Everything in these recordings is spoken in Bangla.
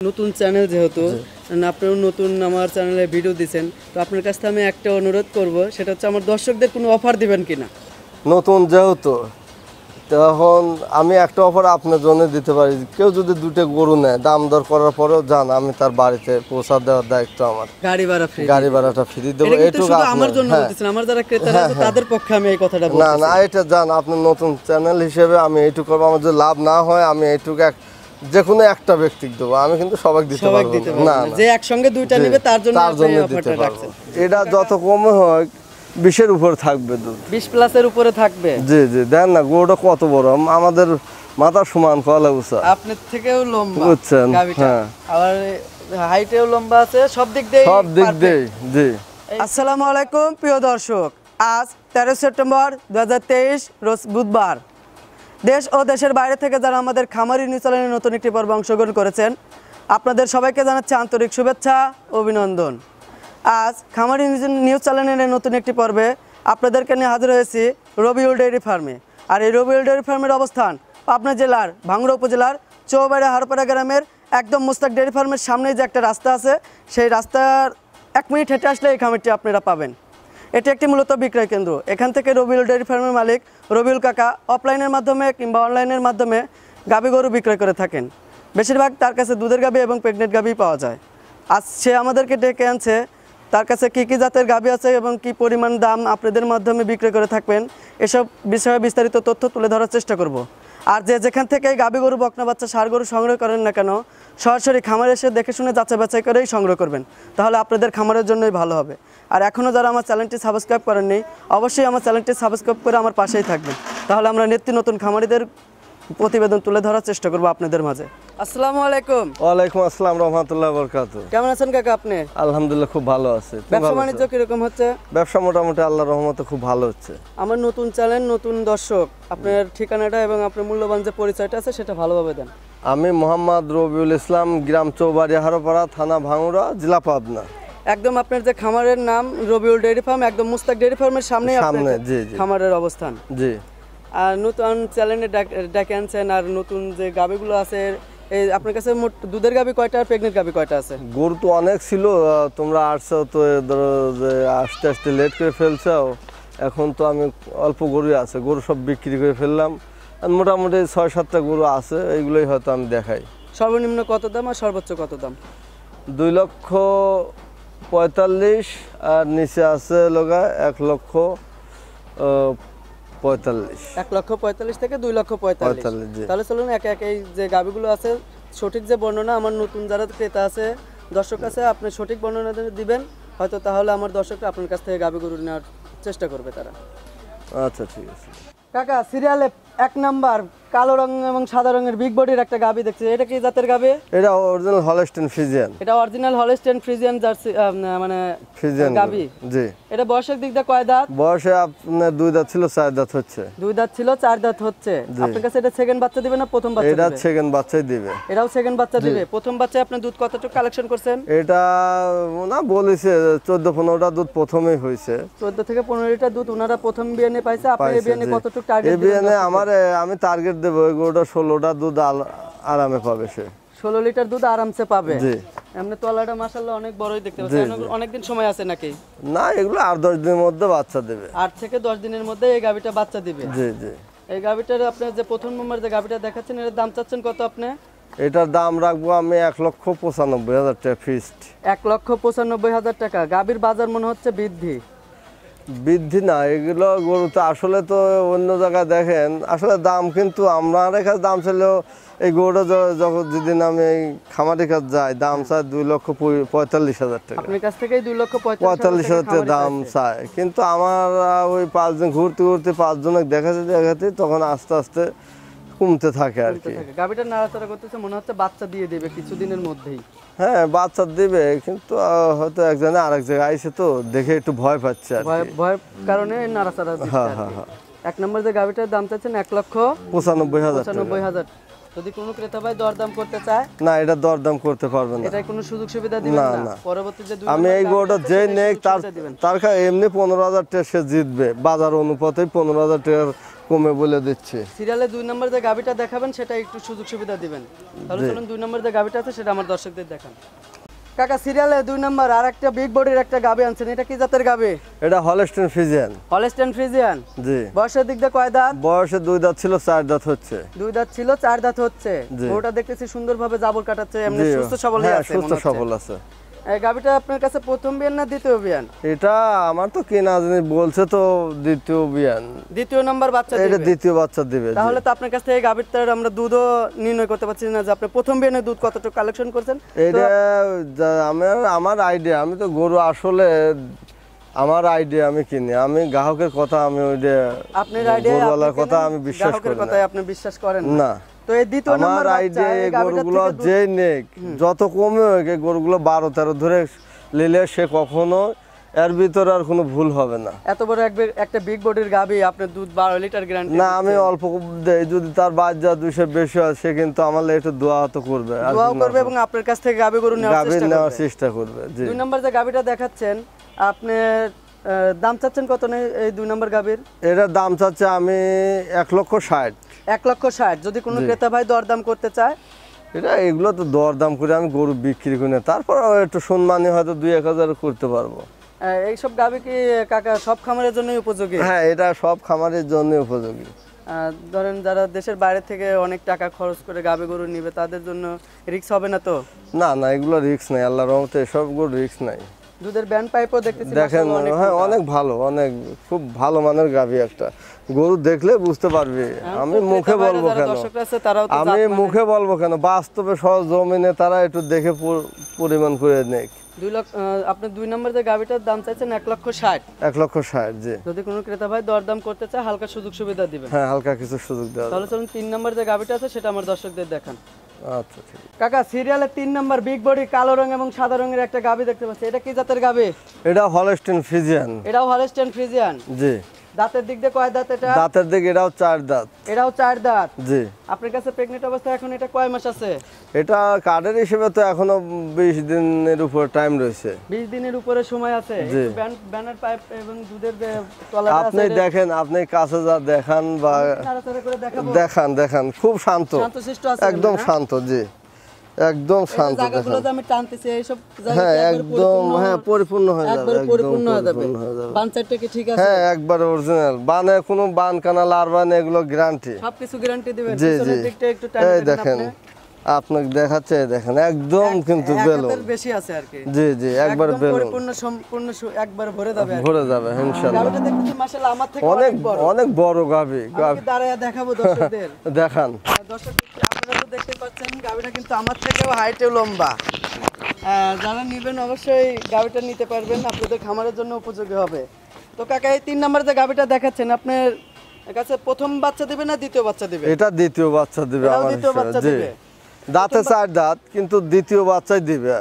নতুন চ্যানেল যেহেতু আপনিও নতুন আমার চ্যানেলে ভিডিও দিচ্ছেন তো আপনার কাছ থেকে আমি একটা অনুরোধ করব সেটা হচ্ছে আমার দর্শকদের কোনো অফার দিবেন কিনা? নতুন যেহেতু তখন আমি একটা অফার আপনার জন্য দিতে পারি। কেউ যদি দুটো গরু নেয় দাম দর করার পরেও যান আমি তার বাড়িতে পৌঁছা দেওয়ার দায়িত্ব আমার। গাড়ি ভাড়া ফ্রি গাড়ি ভাড়াটা ফ্রি দেবো এটা এটুকু আমার জন্য হ্যাঁ। বলতেছেন আমার যারা ক্রেতারা আছে তাদের পক্ষে আমি এই কথাটা না বলছি না এটা জান আপনার নতুন চ্যানেল হিসেবে আমি এইটুকু করব। আমার যদি লাভ না হয় আমি এইটুকু এক যে কোনো একটা ব্যক্তি দেবো আমি কিন্তু সবাই দিতে পারব না। যে একসঙ্গে দুইটা নেবে তার জন্য তার জন্য দিতে পারব। এটা যত কমে হয় বিশের উপর থাকবে দুধ। 20 প্লাসের উপরে থাকবে? জি জি দেন না গরুটা কত বড়? আমাদের মাথা সমান কলা উঁচা আপনার থেকেও লম্বা বুঝছেন, হ্যাঁ। আবার হাইটেও লম্বা আছে সব দিক দিয়ে সব দিক দিয়ে জি। আসসালামু আলাইকুম প্রিয় দর্শক। আজ তেরো সেপ্টেম্বর দুহাজার তেইশ রোজ বুধবার। দেশ ও দেশের বাইরে থেকে যারা আমাদের খামারি নিউজ চ্যানেলের নতুন একটি পর্বে অংশগ্রহণ করেছেন, আপনাদের সবাইকে জানাচ্ছি আন্তরিক শুভেচ্ছা, অভিনন্দন। আজ খামারি নিউজ- চ্যানেলের নতুন একটি পর্বে আপনাদেরকে নিয়ে হাজির হয়েছি রবিউল ডেয়ারি ফার্মে। আর এই রবিউল ডেয়ারি ফার্মের অবস্থান পাবনা জেলার ভাঙড়া উপজেলার চৌবাড়া হারপাড়া গ্রামের একদম মুস্তাক ডেয়ারি ফার্মের সামনেই যে একটা রাস্তা আছে, সেই রাস্তার এক মিনিট হেঁটে আসলে এই খামারটি আপনারা পাবেন। এটি একটি মূলত বিক্রয় কেন্দ্র। এখান থেকে রবিউল ডেয়ারি ফার্মের মালিক রবিউল কাকা অফলাইনের মাধ্যমে কিংবা অনলাইনের মাধ্যমে গাভী গরু বিক্রয় করে থাকেন। বেশিরভাগ তার কাছে দুধের গাভী এবং প্রেগনেন্ট গাভী পাওয়া যায়। আজ সে আমাদেরকে ডেকে আনছে, তার কাছে কী কী জাতের গাভী আছে এবং কী পরিমাণ দাম আপনাদের মাধ্যমে বিক্রয় করে থাকবেন, এসব বিষয়ে বিস্তারিত তথ্য তুলে ধরার চেষ্টা করব। আর যে যেখান থেকে গাভী গরু, বকনা বাচ্চা সার গরু সংগ্রহ করেন না কেন, সরাসরি খামারে এসে দেখে শুনে যাচাই বাছাই করেই সংগ্রহ করবেন। তাহলে আপনাদের খামারের জন্যই ভালো হবে। আর এখনও যারা আমার চ্যানেলটি সাবস্ক্রাইব করেননি, অবশ্যই আমার চ্যানেলটি সাবস্ক্রাইব করে আমার পাশেই থাকবেন। তাহলে আমরা নিত্য নতুন খামারিদের প্রতিবেদন তুলে ধরার চেষ্টা করব আপনাদের মাঝে। আসসালামু আলাইকুম। ওয়ালাইকুম আসসালাম রহমতুল্লাহ বরকাত কেমন আছেন কাকা আপনি? আলহামদুলিল্লাহ খুব ভালো আছে। ব্যবসা বাণিজ্য? কীরকম হচ্ছে? ব্যবসা মোটামুটি আল্লাহর রহমতে খুব ভালো হচ্ছে। আমার নতুন চ্যানেল নতুন দর্শক আপনার ঠিকানাটা এবং আপনার মূল্যবান যে পরিচয়টা আছে সেটা ভালোভাবে দেন। আমি মোহাম্মদ রবিউল ইসলাম গ্রাম চৌবাড়ি হারোপাড়া থানা ভাঙুরা জেলা পাবনা। একদম আপনার যে খামারের নাম রবিউল ডেয়ারি ফার্ম একদম মুস্তাক ডেয়ারি ফার্মের সামনে সামনে, জি, জি। খামারের অবস্থান। জি। আর নতুন চ্যালেঞ্জে ডেকে আনছেন আর নতুন যে গাবিগুলো আছে এই আপনার কাছে মোট দুধের গাবি কয়টা আর প্রেগনেন্ট গাবি কয়টা আছে? গরু তো অনেক ছিল তোমরা আসছো তো ধরো যে আস্তে আস্তে লেট করে ফেলছো। এখন তো আমি অল্প গরুই আছে গরু সব বিক্রি করে ফেললাম। আর মোটামুটি ছয় সাতটা গরু আছে এইগুলোই হয়তো আমি দেখাই। সর্বনিম্ন কত দাম আর সর্বোচ্চ কত দাম? দুই লক্ষ পঁয়তাল্লিশ আর নিচে আছে লগা এক লক্ষ পঁয়তাল্লিশ। এক লক্ষ পঁয়তাল্লিশ থেকে দুই লক্ষ পঁয়তাল্লিশ। তাহলে চলুন একে একে এই যে গাবিগুলো আছে সঠিক যে বর্ণনা আমার নতুন যারা ক্রেতা আছে দর্শক আছে আপনি সঠিক বর্ণনা দিবেন হয়তো তাহলে আমার দর্শকরা আপনার কাছ থেকে গাবি গরু নেওয়ার চেষ্টা করবে তারা। আচ্ছা ঠিক আছে। কাকা সিরিয়ালে এক নাম্বার কালো রং এবং সাদা রঙের বিগ বডির একটা গাবি দেখছি। এটা কি জাতের গাবি? এটা অরিজিনাল হলস্টেন ফিজিয়ান এটা অরিজিনাল হলস্টেন ফ্রিজিয়ান জার্সি মানে ফিজিয়ান গাবি। জি। এটা বয়সের দিক দিয়ে কয় দাঁত? বয়সে আপনার দুই দাঁত ছিল চার দাঁত হচ্ছে। দুই দাঁত ছিল চার দাঁত হচ্ছে। আপনার কাছে এটা সেকেন্ড বাচ্চা দিবে না প্রথম বাচ্চা এটা সেকেন্ড বাচ্চাই দিবে। এটাও সেকেন্ড বাচ্চা দিবে। প্রথম বাচ্চায় আপনি দুধ কতটুকু কালেকশন করছেন? এটা না বলেছে চোদ্দ পনেরোটা দুধ প্রথমেই হয়েছে। চোদ্দ থেকে পনেরো লিটার দুধ ওনারা প্রথম বিয়ানে পাইছে। আপনি বিয়ানে কতটুকু টার্গেট বিয়ানে আমার আমি টার্গেট দেবো ওই গরুটা ষোলোটা দুধ আরামে পাবে সে। ষোলো লিটার দুধ আরামসে পাবে? জি। এমনি তলাটা অনেক বড়ই দেখতে অনেকদিন সময় আছে নাকি? না এগুলো আট দশ দিনের মধ্যে বাচ্চা দেবে। আট থেকে দশ দিনের মধ্যে এই গাভিটা বাচ্চা দিবে? জি জি। এই গাভিটার আপনার যে প্রথম নম্বর যে গাভিটা দেখাচ্ছেন এর দাম চাচ্ছেন কত আপনি? এটার দাম রাখব আমি এক লক্ষ পঁচানব্বই হাজার টাকা ফিক্সড এক লক্ষ পঁচানব্বই হাজার টাকা। গাভির বাজার মনে হচ্ছে বৃদ্ধি। বৃদ্ধি না এগুলো গরু তো আসলে তো অন্য জায়গায় দেখেন। আসলে দাম কিন্তু আমার কাছে দাম ছিল এই গরুটা যখন যেদিন আমি এই খামারের কাছে যাই দাম চাই দুই লক্ষ পঁয়তাল্লিশ হাজার টাকা। আপনার কাছ থেকেই দুই লক্ষ পঁয়তাল্লিশ হাজার টাকা দাম চাই। কিন্তু আমার ওই পাঁচজন ঘুরতে ঘুরতে পাঁচজনে দেখাতে দেখাতে তখন আস্তে আস্তে কমতে থাকে আর কি। গাভিটা নাড়াচাড়া করতেছে মনে হচ্ছে বাচ্চা দিয়ে দেবে কিছুদিনের মধ্যেই। হ্যাঁ বাচ্চা দিবে কিন্তু হয়তো একজনে আরেক জায়গায় আইসে তো দেখে একটু ভয় পাচ্ছে কি। ভয়ের কারণে নাড়াচাড়া হ্যাঁ হ্যাঁ হ্যাঁ। এক নম্বর যে গাভিটার দাম চাচ্ছেন এক লক্ষ পঁচানব্বই হাজার টাকা। পঁচানব্বই হাজার। যদি কোনো ক্রেতা ভাই দরদাম করতে চায় না এটা দরদাম করতে পারবে না। এটাই কোনো সুযোগ সুবিধা দিবেন না, না? না। পরবর্তী যে দুই আমি এই আছে, যে নেই তার তার কাছে এমনি পনেরো হাজার টাকা সে জিতবে। বাজার অনুপাতে পনেরো হাজার টাকার কমে বলে দিচ্ছি। সিরিয়ালে দুই নম্বর যে গাবিটা দেখাবেন সেটা একটু সুযোগ সুবিধা দিবেন। তাহলে চলুন দুই নম্বর যে গাবিটা আছে সেটা আমার দর্শকদের দেখান। কাকা সিরিয়ালে দুই নম্বর আর একটা বিগ বডির একটা গাবি আনছেন। এটা কি জাতের গাবি? এটা হলস্টেন ফিজিয়ান হলস্টেন ফ্রিজিয়ান জি। বয়সের দিক দিয়ে কয় দাঁত? বয়সে দুই দাঁত ছিল চার দাঁত হচ্ছে। দুই দাঁত ছিল চার দাঁত হচ্ছে। ওটা দেখতেছি সুন্দরভাবে জাবর কাটাচ্ছে এমনি সুস্থ সবল হ্যাঁ আছে সুস্থ সবল আছে। গাবিটা আপনার কাছে প্রথম বিয়ান না দ্বিতীয় বিয়ান? এটা আমার তো কেনা বলছে তো দ্বিতীয় বিয়ান। দ্বিতীয় নাম্বার বাচ্চা এটা দ্বিতীয় বাচ্চা দিবে তাহলে তো আপনার কাছ থেকে গাবির তার আমরা দুধও নির্ণয় করতে পারছি না যে আপনি প্রথম বিয়ানের দুধ কতটুকু কালেকশন করছেন। এটা আমার আমার আইডিয়া আমি তো গরু আসলে আমার আইডিয়া আমি কিনি। আমি গ্রাহকের কথা আমি ওই যে আপনার আইডিয়া কথা আমি বিশ্বাস করি আপনি বিশ্বাস করেন না। তো এই দ্বিতীয় আমার আইডিয়া এই এই গরুগুলো যেই নেক যত কমে হোক এই গরুগুলো বারো তেরো ধরে নিলে সে কখনো এর ভিতরে আর কোনো ভুল হবে না। এত বড় একটা বিগ বডির গাবি আপনার দুধ বারো লিটার গ্যারান্টি না আমি অল্প দেই যদি তার বাচ্চা দুশো বেশি হয় সে কিন্তু আমার একটু দোয়া তো করবে দোয়াও করবে এবং আপনার কাছ থেকে গাবি গরু নেওয়ার চেষ্টা করবে। দুই নম্বর যে গাবিটা দেখাচ্ছেন আপনি দাম চাচ্ছেন কত নেই এই দুই নম্বর গাবির এটার দাম চাচ্ছে আমি এক লক্ষ ষাট। এক লক্ষ ষাট। যদি কোনো ক্রেতা ভাই দরদাম করতে চায়? এটা এগুলো তো দরদাম করে আমি গরু বিক্রি করি না। তারপর একটু সম্মানী হয়তো দুই এক হাজার করতে পারব। এইসব গাবি কি কাকা সব খামারের জন্যই উপযোগী? হ্যাঁ এটা সব খামারের জন্য উপযোগী। ধরেন যারা দেশের বাইরে থেকে অনেক টাকা খরচ করে গাবে গরু নিবে তাদের জন্য রিক্স হবে না তো? না না এগুলো রিস্ক নাই। আল্লাহ রহমতে এসব গরু রিস্ক নাই। দুধের ব্যান্ড পাইপও দেখতেছি দেখেন হ্যাঁ অনেক ভালো অনেক খুব ভালো মানের গাভী একটা। গরু দেখলে বুঝতে পারবি। আমি মুখে বলব কেন? আমি মানে। মুখে বলব কেন? বাস্তবে সহ জমিনে তারা একটু দেখে পরিমাণ করে নেক। দুই লক্ষ আপনি দুই নম্বর যে গাবিটার দাম চাইছেন এক লক্ষ ষাট। এক লক্ষ ষাট জি। যদি কোনো ক্রেতা ভাই দরদাম করতে চায় হালকা সুযোগ সুবিধা দিবেন। হ্যাঁ হালকা কিছু সুযোগ দেওয়া তাহলে চলুন তিন নম্বর যে গাবিটা আছে সেটা আমার দর্শকদের দেখান। আচ্ছা ঠিক কাকা সিরিয়ালে তিন নম্বর বিগ বডি কালো রং এবং সাদা রঙের একটা গাবি দেখতে পাচ্ছি। এটা কি জাতের গাবি এটা হলস্টেন ফিজিয়ান এটাও হলস্টেন ফ্রিজিয়ান জি। দাঁতের দিক দিয়ে কয় দাঁত এটা? দাঁতের দিকে এটাও চার দাঁত। এটাও চার দাঁত? জি। আপনার কাছে প্রেগনেন্ট অবস্থা এখন এটা কয় মাস আছে? এটা কার্ডের হিসেবে তো এখনও বিশ দিনের উপর টাইম রয়েছে। বিশ দিনের উপরে সময় আছে। ব্যানার পাইপ এবং দুধের যে তলা আপনি দেখেন আপনি কাছে যা দেখান বা দেখান দেখান। খুব শান্ত। আছে একদম? শান্ত জি। একদম শান্ত জায়গাগুলো আমি টানতেছি এইসব হ্যাঁ একদম হ্যাঁ পরিপূর্ণ হয়ে যাবে একদম পরিপূর্ণ হয়ে যাবে। পরিপূর্ণ যাবে। বান সাইডটা কি ঠিক আছে? একবার অরিজিনাল বানে কোনো বান কানা এগুলো গ্যারান্টি সবকিছু গ্যারান্টি দিবেন। পিছনের দিকটা একটু টাইম দেখেন আপনাকে দেখাচ্ছে দেখেন একদম কিন্তু বেলুন। বেশি আছে আর কি। জি জি একবার বেলুন। পরিপূর্ণ সম্পূর্ণ একবার ভরে যাবে ভরে যাবে দেখতেছি মাশাআল্লাহ আমার থেকে অনেক বড়। অনেক বড় আমি কি দাঁড়ায় দেখাবো দর্শকদের? দেখান। দর্শক আপনারা তো দেখতে পাচ্ছেন গাড়িটা কিন্তু আমার থেকেও হাইটেও লম্বা। আহ, যারা নেবেন অবশ্যই গাড়িটা নিতে পারবেন আপনাদের খামারের জন্য উপযোগী হবে। তো কাকা এই তিন নম্বর যে গাড়িটা দেখাচ্ছেন আপনার কাছে প্রথম বাচ্চা দিবে না দ্বিতীয় বাচ্চা দিবে? এটা দ্বিতীয় বাচ্চা দিবে আমার দ্বিতীয় বাচ্চা দিবে? দাঁতে চার দাঁত কিন্তু দ্বিতীয় বাচ্চাই দিবে।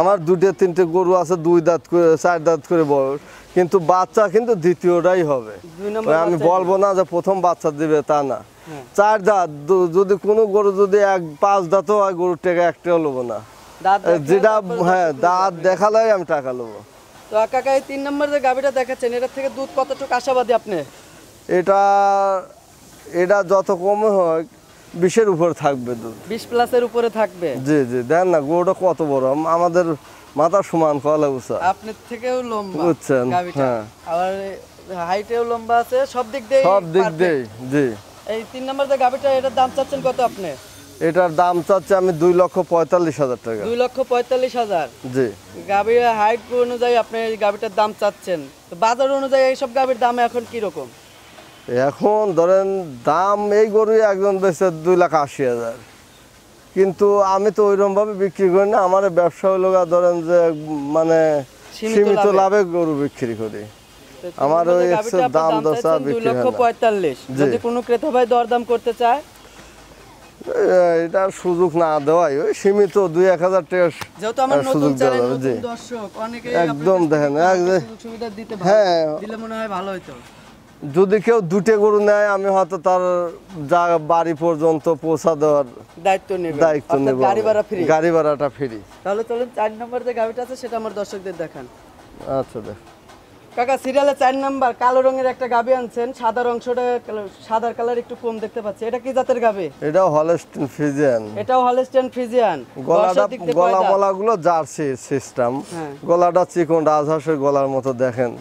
আমার দুটো তিনটে গরু আছে দুই দাঁত করে চার দাঁত করে বয়স কিন্তু বাচ্চা কিন্তু দ্বিতীয়টাই হবে। আমি বলব না যে প্রথম বাচ্চা দিবে তা না। হ্যাঁ। চার দাঁত যদি কোনো গরু যদি এক পাঁচ দাঁতও হয় গরুর টাকা একটাও নেব না। যেটা হ্যাঁ দাঁত। দেখালেই আমি টাকা নেব তো কাকা এই তিন নম্বর যে গাভিটা দেখাচ্ছেন এটার থেকে দুধ কতটুকু আশাবাদী আপনি? এটা এটা যত কমে হয় বিশের উপর থাকবে দুধ। বিশ প্লাসের উপরে থাকবে? জি জি দেন না গরুটা কত বড়? আমাদের মাথা সমান কলা উঁচা আপনার থেকেও লম্বা বুঝছেন, হ্যাঁ। আবার হাইটেও লম্বা আছে সব দিক দিয়ে সব দিক দিয়ে জি। এই তিন নম্বর যে গাভিটা এটার দাম চাচ্ছেন কত আপনি? এটার দাম চাচ্ছে আমি দুই লক্ষ পঁয়তাল্লিশ হাজার টাকা। দুই লক্ষ পঁয়তাল্লিশ হাজার? জি। গাভির হাইট অনুযায়ী আপনি এই গাভিটার দাম চাচ্ছেন। তো বাজার অনুযায়ী এইসব গাভির দাম এখন কি রকম এখন ধরেন দাম এই গরুই একজন বেচে দুই লাখ আশি হাজার। কিন্তু আমি তো ওইরকম ভাবে বিক্রি করি না আমার ব্যবসা হলো ধরেন যে মানে সীমিত লাভে। গরু বিক্রি করি। আমার ওই দাম দশা বিক্রি লক্ষ পঁয়তাল্লিশ। যদি কোনো ক্রেতা ভাই দরদাম করতে চায়? এ- এটার সুযোগ না দেওয়াই। ওই সীমিত দুই এক হাজার টাকা সুযোগ দেওয়া যাবে, জি। একদম দেখেন, হ্যাঁ। দিলে মনে হয় ভালো হতো যদি কেউ দুটে গরু নেয় আমি হয়তো তার যা বাড়ি পর্যন্ত পৌঁছা দেওয়ার দায়িত্ব নেবে। দায়িত্ব নেব গাড়ি ভাড়া ফ্রি গাড়ি ভাড়াটা ফ্রি তাহলে চলুন চার নম্বর যে গাড়িটা আছে সেটা আমার দর্শকদের দেখান। আচ্ছা দেখ। কাকা সিরিয়ালে চার নাম্বার কালো রঙের একটা গাবি আনছেন সাদা অংশটা সাদার কালার একটু কম দেখতে পাচ্ছি। এটা কি জাতের গাবি? এটাও হলস্টিন ফিজিয়ান এটাও হলস্টেন ফ্রিজিয়ান গলাটা গলা মলাগুলো জার্সি সিস্টেম। গলাটা চিকন রাজহাঁসের গলার মতো দেখেন।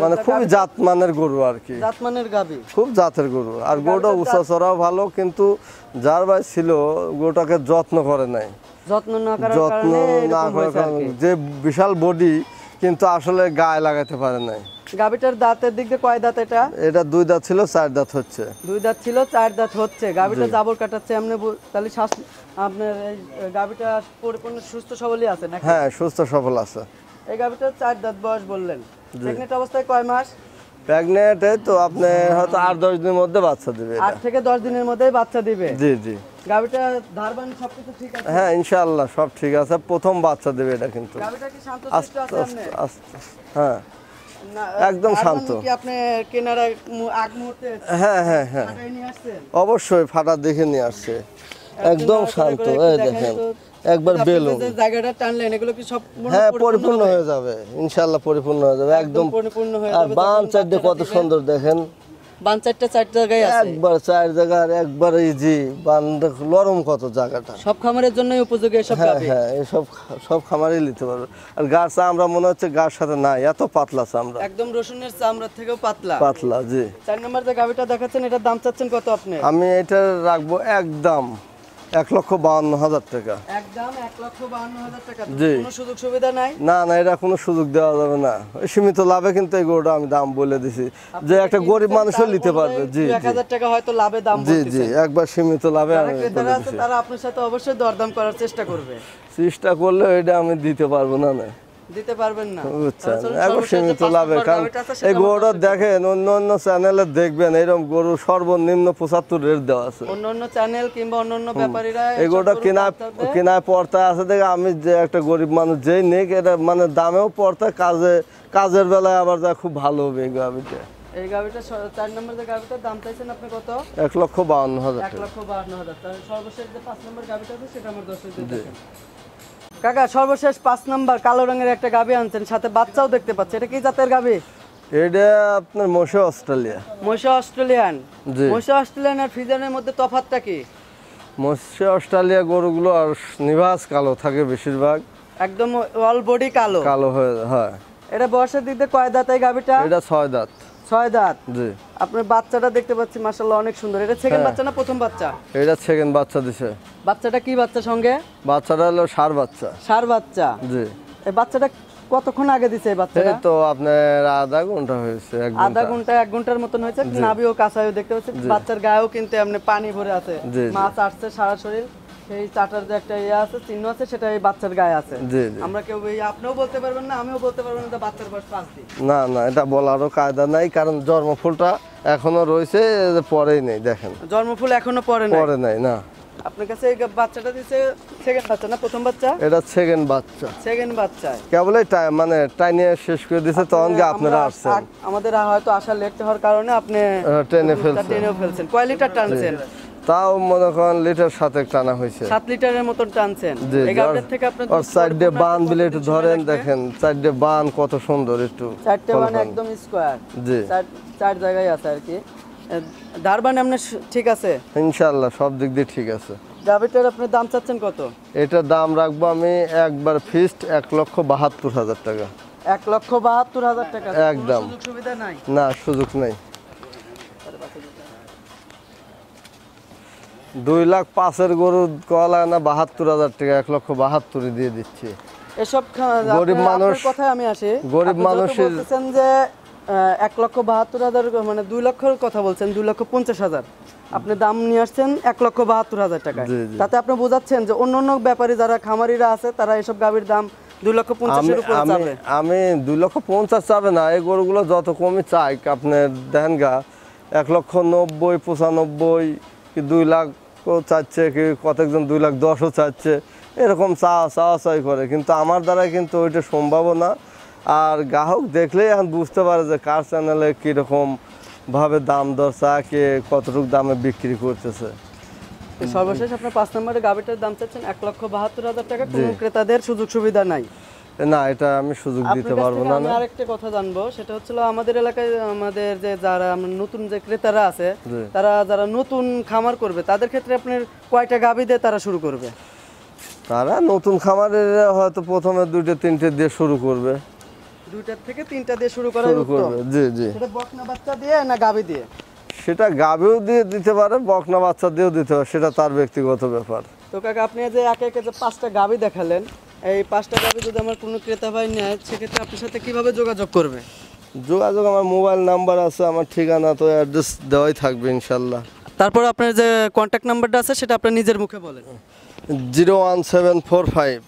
মানে খুবই জাত মানের গরু আর কি। জাতমানের গাবি খুব জাতের গরু। আর গরুটা উঁচা চড়াও ভালো কিন্তু যার ভাই ছিল গরুটাকে যত্ন করে নাই। যত্ন না করার যত্ন না। যে বিশাল বডি কিন্তু আসলে গায়ে লাগাতে পারে নাই। গাবিটার দাঁতের দিক দিয়ে কয় দাঁত এটা? এটা দুই দাঁত ছিল চার দাঁত হচ্ছে। দুই দাঁত ছিল চার দাঁত হচ্ছে। গাবিটা জাবর কাটাচ্ছে বু- তাহলে শ্বাস আপনার এই গাবিটা পরিপূর্ণ সুস্থ সবলই আছে নাকি? হ্যাঁ সুস্থ সবল আছে। এই গাবিটার চার দাঁত বয়স বললেন। প্রেগনেন্ট অবস্থায় কয় মাস? প্রেগনেন্ট তো আপনি হয়তো আট দশ দিনের মধ্যে বাচ্চা দিবে এটা। আট থেকে দশ দিনের মধ্যেই বাচ্চা দিবে? জি জি। গাবিটা ধারবান সবকিছু ঠিক আছে? হ্যাঁ ইনশাআল্লাহ সব ঠিক আছে। প্রথম বাচ্চা দেবে এটা কিন্তু। গাবিটা কি শান্ত আছে আস্তে আপনি হ্যাঁ। একদম শান্ত। হ্যাঁ হ্যাঁ হ্যাঁ। অবশ্যই ফাটা দেখে নিয়ে আসছে। একদম শান্ত এই দেখেন। একবার যে জায়গাটা টানলেন এগুলো কি সব হ্যাঁ পরিপূর্ণ হয়ে যাবে? ইনশাআল্লাহ পরিপূর্ণ হয়ে যাবে। একদম পরিপূর্ণ হয়ে যাবে কত সুন্দর দেখেন। বান চারটা চার জায়গায় আছে। একবার চার জায়গার একবার ইজি বান নরম কত জায়গাটা। সব খামারের জন্যই উপযোগী হ্যাঁ হ্যাঁ সব খামারই নিতে পারবে। আর গাছ আমরা মনে হচ্ছে গাছ সাথে নাই এত পাতলা চামড়া। একদম রসুনের থেকেও পাতলা। পাতলা জি। চার নম্বর যে গাভিটা দেখাচ্ছেন এটার দাম চাচ্ছেন কত আপনি? আমি এটা রাখব একদম এক লক্ষ বাউন্ন হাজার টাকা। একদম এক লক্ষ বাহান্ন হাজার টাকা। জি। কোনো সুযোগ সুবিধা নাই? না না এটা কোনো সুযোগ দেওয়া যাবে না। সীমিত লাভে কিন্তু এই গরুটা আমি দাম বলে দিছি। যে একটা গরিব মানুষও নিতে পারবে। জি এক হাজার টাকা হয়তো লাভে দাম জি জি একবার সীমিত লাভে তারা আপনার সাথে অবশ্যই দরদাম করার চেষ্টা করবে। চেষ্টা করলে এটা আমি দিতে পারব না না। দিতে পারবেন না। বুঝছেন সর্বশেষ যে সীমিত লাভে কারণ এই গরুটা দেখেন অন্য অন্য চ্যানেলে দেখবেন এরকম গরু সর্বনিম্ন পঁচাত্তর রেট দেওয়া আছে। অন্য অন্য চ্যানেল কিংবা অন্য অন্য ব্যাপারীরা এই গরুটা গরু কেনা বাচ্চাদের কেনায় পড়তা আছে দেখে আমি যে একটা গরিব মানুষ যেই নিক এটা মানে দামেও পড়তা কাজে কাজের বেলায় আবার যা খুব ভালো হবে এই গাভিটা। এই গাভিটা চার নম্বর যে গাভিটার দাম চাইছেন আপনি কত? এক লক্ষ বাউন্ন হাজার এক লক্ষ বাহান্ন হাজার। সর্বশেষ যে পাঁচ নম্বর গাভিটা আছে সেটা আমার দর্শকদের দেখেন। কাকা সর্বশেষ পাঁচ নাম্বার কালো রঙের একটা গাভি আনছেন সাথে বাচ্চাও দেখতে পাচ্ছে। এটা কি জাতের গাভি? এটা আপনার মশে অস্ট্রেলিয়া। অস্ট্রেলিয়ান। অস্ট্রেলিয়ান আর ফ্রিজানের মধ্যে কি? অস্ট্রেলিয়া গরুগুলো আর নিভাস কালো থাকে বেশিরভাগ। একদম অল বডি কালো। কালো হয়ে হয়। এটা বয়সের দিক দিয়ে কয় দাঁত এই গাভিটা? এটা ছয় দাঁত। ছয় দাঁত। জি। আপনার বাচ্চাটা দেখতে পাচ্ছি মাসাল্লাহ অনেক সুন্দর। এটা সেকেন্ড হ্যাঁ। বাচ্চা না প্রথম বাচ্চা? এটা সেকেন্ড বাচ্চা দিছে। বাচ্চাটা কি বাচ্চা সঙ্গে? বাচ্চাটা হলো সার বাচ্চা। সার বাচ্চা? জি। এই বাচ্চাটা কতক্ষণ আগে দিছে এই এই বাচ্চাটা তো আপনার আধা ঘণ্টা হয়েছে এক আধা ঘণ্টা এক ঘণ্টার মতন হয়েছে। নাভিও কাঁচাও দেখতে পাচ্ছি বাচ্চার গায়েও কিন্তু এমনি পানি ভরে আছে। মাছ আসছে সারা শরীর। সেই চাটার যে একটা ইয়ে আছে চিহ্ন আছে সেটা এই বাচ্চার গায়ে আছে। আমরা কেউ এই আপনিও বলতে পারবেন না আমিও বলতে পারব না বাচ্চার বয়স পাঁচ দিন। না না এটা বলারও কায়দা নাই কারণ জন্মফুলটা এখনও রয়েছে পরেই নেই দেখেন। জন্মফুল এখনও পরে না পরে নাই না। আপনার কাছে এই বাচ্চাটা দিছে সেকেন্ড বাচ্চা না প্রথম বাচ্চা? এটা সেকেন্ড বাচ্চা। সেকেন্ড বাচ্চায় কেবলই মানে টাইনিয়ে শেষ করে দিছে তখন কি আপনারা আসছেন? আমাদের হয়তো আসা লেট হওয়ার কারণে আপনি আহ, টেনে ফেলছেন টেনেও ফেলছেন। কয় লিটার টানছেন? তাও মনে করেন লিটার সাথে টানা হয়েছে। সাত লিটারের মতন টানছেন। থেকে আপনার চারটে বান বিলে একটু ধরেন দেখেন চারটে বান কত সুন্দর একটু চারটে মানে একদম স্কোয়ার জি। চার জায়গায় আছে আর কি। ধারবান আপনার ঠিক আছে? ইনশাল্লাহ সব দিক দিয়ে ঠিক আছে। গাভীটার আপনার দাম চাচ্ছেন কত? এটার দাম রাখব আমি একবার ফিস্ট এক লক্ষ বাহাত্তর হাজার টাকা। এক লক্ষ বাহাত্তর হাজার টাকা। একদম। সুবিধা নাই? না সুযোগ নেই। দুই লাখ পাঁচের গরু কলা না বাহাত্তর হাজার টাকা এক লক্ষ বাহাত্তরই দিয়ে দিচ্ছি। এসব গরিব মানুষ- কথায় আমি আসি। গরিব আপনি মানুষের- যে এক লক্ষ বাহাত্তর হাজার মানে দুই লক্ষর কথা বলছেন দুই লক্ষ পঞ্চাশ হাজার। আপনি দাম নিয়ে আসছেন এক লক্ষ বাহাত্তর হাজার জি। তাতে আপনি বোঝাচ্ছেন যে অন্য অন্য ব্যাপারী যারা খামারিরা আছে তারা এসব গাভীর দাম দুই লক্ষ পঞ্চাশের উপরে আমি যাবে আমি দুই লক্ষ পঞ্চাশ চাবে না এই গরুগুলো যত কমই চাই আপনার দেখেন গা এক লক্ষ নব্বই পঁচানব্বই কি দুই লাখ চাচ্ছে কি কতজন দুই লাখ দশও চাচ্ছে এরকম চা চাওয়া চাই করে। কিন্তু আমার দ্বারা কিন্তু ওইটা সম্ভব না। আর গ্রাহক দেখলেই এখন বুঝতে পারে যে কার চ্যানেলে কীরকম ভাবে দাম দর চা কে কতটুকু দামে বিক্রি করতেছে। সর্বশেষ আপনার পাঁচ নম্বরের গাভীটার দাম চাচ্ছেন এক লক্ষ বাহাত্তর হাজার টাকা। কোনো ক্রেতাদের সুযোগ সুবিধা নাই। না এটা আমি সুযোগ দিতে পারব না আমি আরেকটা কথা জানব সেটা হচ্ছিল আমাদের এলাকায় আমাদের যে যারা নতুন যে ক্রেতারা আছে তারা যারা নতুন খামার করবে তাদের ক্ষেত্রে আপনার কয়টা গাভী দিয়ে তারা শুরু করবে? তারা নতুন খামারের হয়তো প্রথমে দুইটা তিনটে দিয়ে শুরু করবে। দুইটার থেকে তিনটা দিয়ে শুরু করা শুরু করবে জি জি। সেটা বকনা বাচ্চা দিয়ে না গাভী দিয়ে? সেটা গাবেও দিয়ে দিতে পারে বকনা বাচ্চা দিয়েও দিতে পারে সেটা তার ব্যক্তিগত ব্যাপার। তো কাকা আপনি যে একে একে যে পাঁচটা গাভী দেখালেন এই পাঁচটা গাভী যদি আমার কোনো ক্রেতা ভাই নেয় সেক্ষেত্রে আপনার সাথে কীভাবে যোগাযোগ করবে? যোগাযোগ আমার মোবাইল নাম্বার আছে আমার ঠিকানা তো অ্যাড্রেস দেওয়াই থাকবে ইনশাল্লাহ তারপর আপনার যে কন্ট্যাক্ট নাম্বারটা আছে সেটা আপনার নিজের মুখে বলেন। Zero one seven four five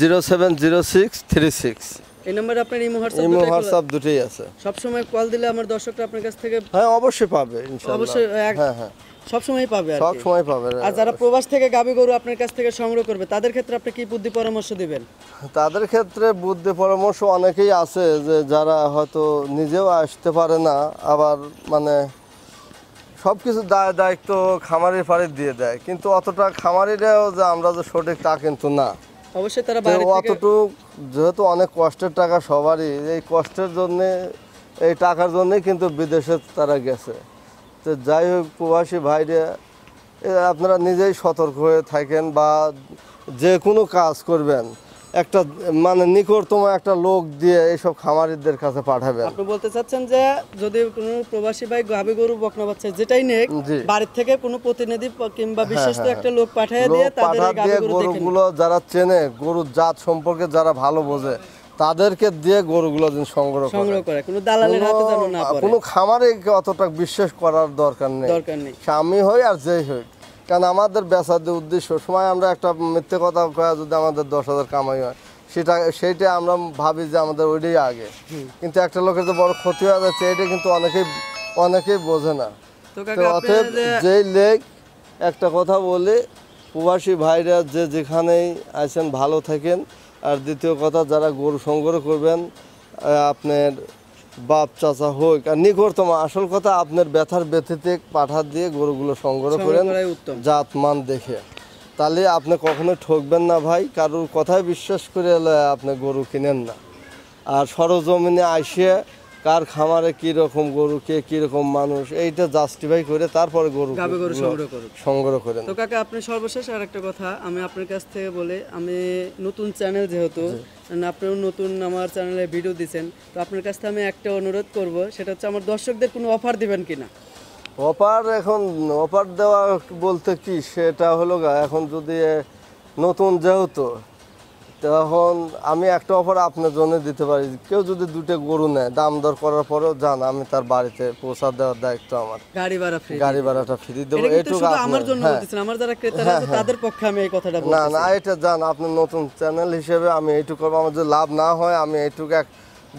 zero seven zero six three six. এই নাম্বারে আপনার ইমো হোয়াটসঅ্যাপ ইমো হোয়াটসঅ্যাপ দুটোই আছে। সবসময় কল দিলে আমার দর্শকরা আপনার কাছ থেকে হ্যাঁ অবশ্যই পাবে ইনশাল্লাহ অবশ্যই হ্যাঁ হ্যাঁ। সবসময় পাবে আর সব সময় পাবে আর যারা প্রবাস থেকে গাবি গরু আপনার কাছ থেকে সংগ্রহ করবে তাদের ক্ষেত্রে আপনি কি বুদ্ধি পরামর্শ দিবেন? তাদের ক্ষেত্রে বুদ্ধি পরামর্শ অনেকেই আছে যে যারা হয়তো নিজেও আসতে পারে না আবার মানে সব কিছু দায় দায়িত্ব খামারের পাড়ে দিয়ে দেয়। কিন্তু অতটা খামারিরাও যে আমরা যে সঠিক তা কিন্তু না। অবশ্যই তারা অতটুক যেহেতু অনেক কষ্টের টাকা সবারই, এই কষ্টের জন্যে, এই টাকার জন্যই কিন্তু বিদেশে তারা গেছে। তো যাই হোক, প্রবাসী ভাইরে আপনারা নিজেই সতর্ক হয়ে থাকেন বা যে কোনো কাজ করবেন। একটা মানে নিকটতম একটা লোক দিয়ে এইসব খামারিদের কাছে পাঠাবেন। আপনি বলতে চাচ্ছেন যে যদি কোনো প্রবাসী ভাই গাবি গরু বকনা বাচ্চা যেটাই নেক। বাড়ির থেকে কোনো প্রতিনিধি কিংবা বিশ্বস্ত হ্যাঁ, একটা লোক পাঠিয়ে দিয়ে তাদের গাবি গরু দেখে নিন। গরুগুলো যারা চেনে গরুর জাত সম্পর্কে যারা ভালো বোঝে তাদেরকে দিয়ে গরুগুলো দিন সংগ্রহ করে। সংগ্রহ করে কোনো দালালের হাতে যেন না পড়ে। কোনো খামারে অতটা বিশ্বাস করার দরকার নেই। দরকার নেই। স্বামী হই আর যেই হই। কারণ আমাদের বেচাদের উদ্দেশ্য সময় আমরা একটা মিথ্যে কথা কয়া যদি আমাদের দশ হাজার কামাই হয় সেটা সেইটা আমরা ভাবি যে আমাদের ওইটাই আগে। কিন্তু একটা লোকের যে বড় ক্ষতি হয়ে যাচ্ছে এটা কিন্তু অনেকেই অনেকেই বোঝে না। তো অতএব যেই লেগ একটা কথা বলে প্রবাসী ভাইরা যে যেখানেই আছেন ভালো থাকেন। আর দ্বিতীয় কথা যারা গরু সংগ্রহ করবেন আপনার বাপ চাচা হোক আর নিকটতম আসল কথা আপনার ব্যথার ব্যথিতে পাঠা দিয়ে গরুগুলো সংগ্রহ করেন জাত মান দেখে। তাহলে আপনি কখনো ঠকবেন না ভাই কারোর কথায় বিশ্বাস করে এলে আপনি গরু কিনেন না। আর সরজমিনে আইসে কার খামারে কি রকম গরু কে কি রকম মানুষ এইটা জাস্টিফাই করে তারপরে গরু গাবি গরু সংগ্রহ করুন সংগ্রহ করেন। তো কাকা আপনি সর্বশেষ আর একটা কথা আমি আপনার কাছ থেকে বলে আমি নতুন চ্যানেল যেহেতু আপনিও নতুন আমার চ্যানেলে ভিডিও দিচ্ছেন তো আপনার কাছ থেকে আমি একটা অনুরোধ করব সেটা হচ্ছে আমার দর্শকদের কোনো অফার দিবেন কিনা? অফার এখন অফার দেওয়া বলতে কি সেটা হলো গা এখন যদি নতুন যেহেতু তখন আমি একটা অফার আপনার জন্য দিতে পারি। কেউ যদি দুটো গরু নেয় দাম দর করার পরেও যান আমি তার বাড়িতে পৌঁছা দেওয়ার দায়িত্ব আমার। গাড়ি ভাড়া ফ্রি গাড়ি ভাড়াটা ফ্রি দেবো এটুকু আমার জন্য হ্যাঁ। বলতেছেন আমার যারা ক্রেতারা আছে তাদের পক্ষে আমি এই কথাটা না বলছি না এটা জান আপনি নতুন চ্যানেল হিসেবে আমি এইটুকু করব। আমার যদি লাভ না হয় আমি এইটুকু এক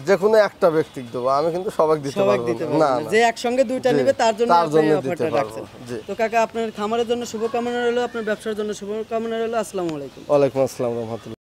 যে কোনো একটা ব্যক্তিক দেবো আমি কিন্তু সবাই দিতে পারব না। যে একসঙ্গে দুইটা নেবে তার জন্য তার জন্য দিতে পারব, তো কাকা আপনার খামারের জন্য শুভকামনা রইল আপনার ব্যবসার জন্য শুভকামনা রইল আসসালামু আলাইকুম। ওয়ালাইকুম আসসালাম রহমতুল্লাহ।